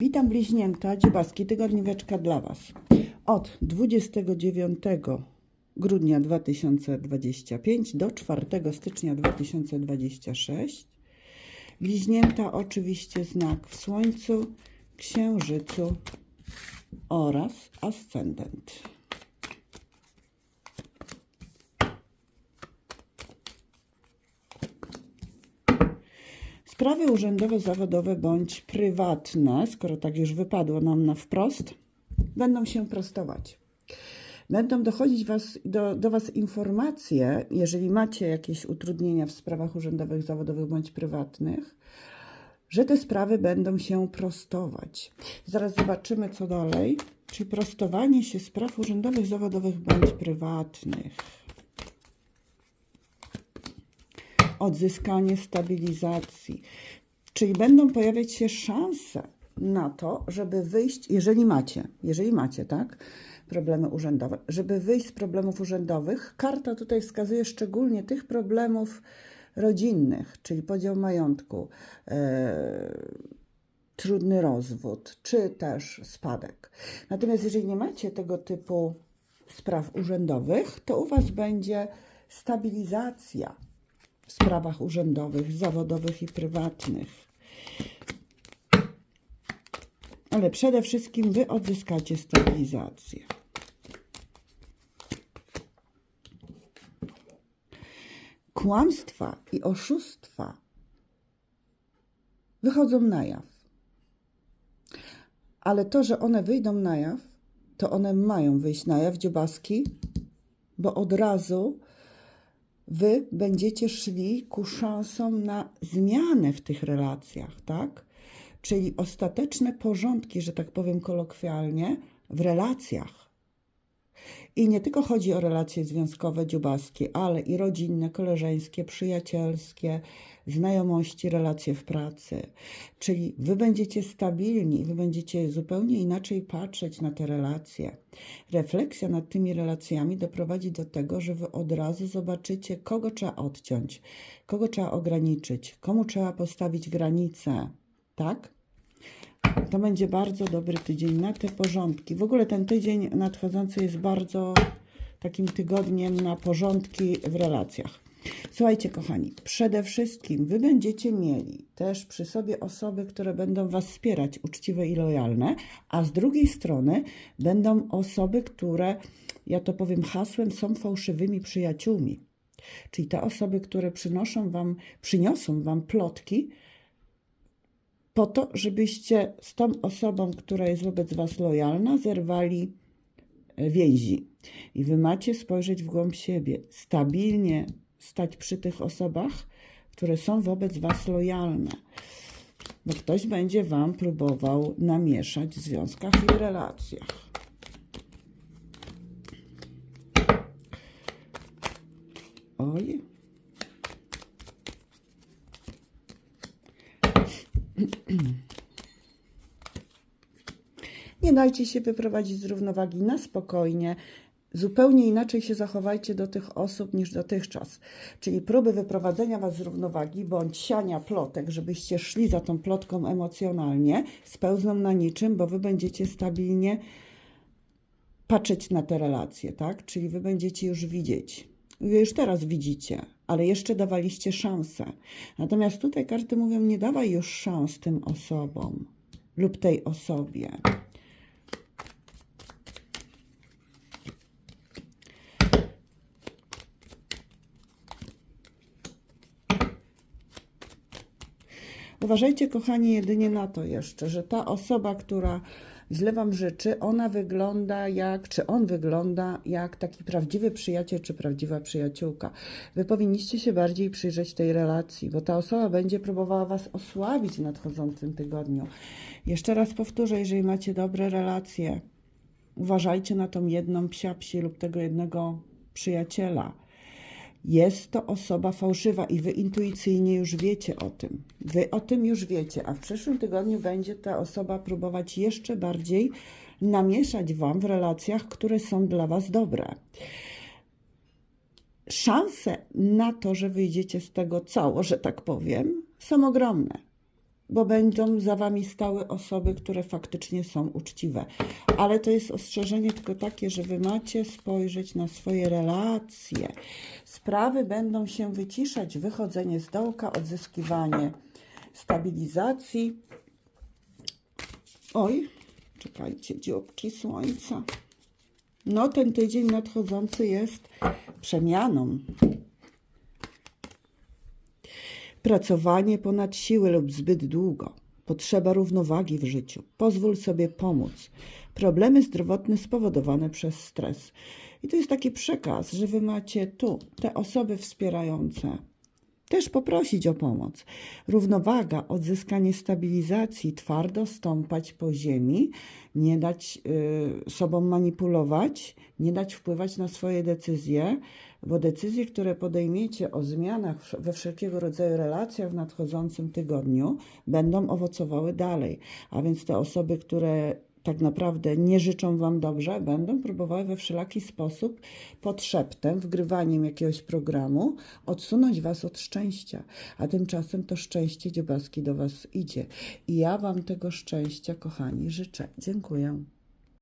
Witam bliźnięta, dziebaski, tygodnióweczka dla Was. Od 29 grudnia 2025 do 4 stycznia 2026. Bliźnięta oczywiście znak w Słońcu, Księżycu oraz ascendent. Sprawy urzędowe, zawodowe bądź prywatne, skoro tak już wypadło nam na wprost, będą się prostować. Będą dochodzić was, do, do Was informacje, jeżeli macie jakieś utrudnienia w sprawach urzędowych, zawodowych bądź prywatnych, że te sprawy będą się prostować. Zaraz zobaczymy, co dalej. Czyli prostowanie się spraw urzędowych, zawodowych bądź prywatnych. Odzyskanie stabilizacji. Czyli będą pojawiać się szanse na to, żeby wyjść, jeżeli macie, jeżeli macie, tak, problemy urzędowe, żeby wyjść z problemów urzędowych. Karta tutaj wskazuje szczególnie tych problemów rodzinnych, czyli podział majątku, e, trudny rozwód, czy też spadek. Natomiast jeżeli nie macie tego typu spraw urzędowych, to u Was będzie stabilizacja w sprawach urzędowych, zawodowych i prywatnych. Ale przede wszystkim Wy odzyskacie stabilizację. Kłamstwa i oszustwa wychodzą na jaw. Ale to, że one wyjdą na jaw, to one mają wyjść na jaw, dziobaski, bo od razu wy będziecie szli ku szansom na zmianę w tych relacjach, tak? Czyli ostateczne porządki, że tak powiem kolokwialnie, w relacjach. I nie tylko chodzi o relacje związkowe, dziubaskie, ale i rodzinne, koleżeńskie, przyjacielskie, znajomości, relacje w pracy. Czyli wy będziecie stabilni, wy będziecie zupełnie inaczej patrzeć na te relacje. Refleksja nad tymi relacjami doprowadzi do tego, że wy od razu zobaczycie, kogo trzeba odciąć, kogo trzeba ograniczyć, komu trzeba postawić granice. Tak? To będzie bardzo dobry tydzień na te porządki. W ogóle ten tydzień nadchodzący jest bardzo takim tygodniem na porządki w relacjach. Słuchajcie, kochani, przede wszystkim wy będziecie mieli też przy sobie osoby, które będą was wspierać, uczciwe i lojalne, a z drugiej strony będą osoby, które, ja to powiem hasłem, są fałszywymi przyjaciółmi. Czyli te osoby, które przynoszą wam, przyniosą wam plotki, po to, żebyście z tą osobą, która jest wobec Was lojalna, zerwali e, więzi. I Wy macie spojrzeć w głąb siebie, stabilnie stać przy tych osobach, które są wobec Was lojalne. Bo ktoś będzie Wam próbował namieszać w związkach i relacjach. Oj. Nie dajcie się wyprowadzić z równowagi na spokojnie. Zupełnie inaczej się zachowajcie do tych osób niż dotychczas. Czyli próby wyprowadzenia was z równowagi bądź siania plotek, żebyście szli za tą plotką emocjonalnie, spełzną na niczym, bo wy będziecie stabilnie patrzeć na te relacje, tak? Czyli wy będziecie już widzieć. Już teraz widzicie, ale jeszcze dawaliście szansę. Natomiast tutaj karty mówią, nie dawaj już szans tym osobom lub tej osobie. Uważajcie, kochani, jedynie na to jeszcze, że ta osoba, która źle Wam życzy, ona wygląda jak, czy on wygląda jak taki prawdziwy przyjaciel, czy prawdziwa przyjaciółka. Wy powinniście się bardziej przyjrzeć tej relacji, bo ta osoba będzie próbowała Was osłabić w nadchodzącym tygodniu. Jeszcze raz powtórzę, jeżeli macie dobre relacje, uważajcie na tą jedną psiapsi lub tego jednego przyjaciela jest to osoba fałszywa i wy intuicyjnie już wiecie o tym. Wy o tym już wiecie, a w przyszłym tygodniu będzie ta osoba próbować jeszcze bardziej namieszać wam w relacjach, które są dla was dobre. Szanse na to, że wyjdziecie z tego cało, że tak powiem, są ogromne. Bo będą za wami stały osoby, które faktycznie są uczciwe. Ale to jest ostrzeżenie tylko takie, że wy macie spojrzeć na swoje relacje. Sprawy będą się wyciszać, wychodzenie z dołka, odzyskiwanie stabilizacji. Oj, czekajcie, dzióbki słońca. No, ten tydzień nadchodzący jest przemianą. Pracowanie ponad siły lub zbyt długo. Potrzeba równowagi w życiu. Pozwól sobie pomóc. Problemy zdrowotne spowodowane przez stres. I to jest taki przekaz, że wy macie tu te osoby wspierające. Też poprosić o pomoc. Równowaga, odzyskanie stabilizacji, twardo stąpać po ziemi, nie dać y, sobą manipulować, nie dać wpływać na swoje decyzje, bo decyzje, które podejmiecie o zmianach we wszelkiego rodzaju relacjach w nadchodzącym tygodniu, będą owocowały dalej. A więc te osoby, które tak naprawdę nie życzą Wam dobrze, będą próbowały we wszelaki sposób pod szeptem, wgrywaniem jakiegoś programu odsunąć Was od szczęścia. A tymczasem to szczęście dziobaski do Was idzie. I ja Wam tego szczęścia, kochani, życzę. Dziękuję.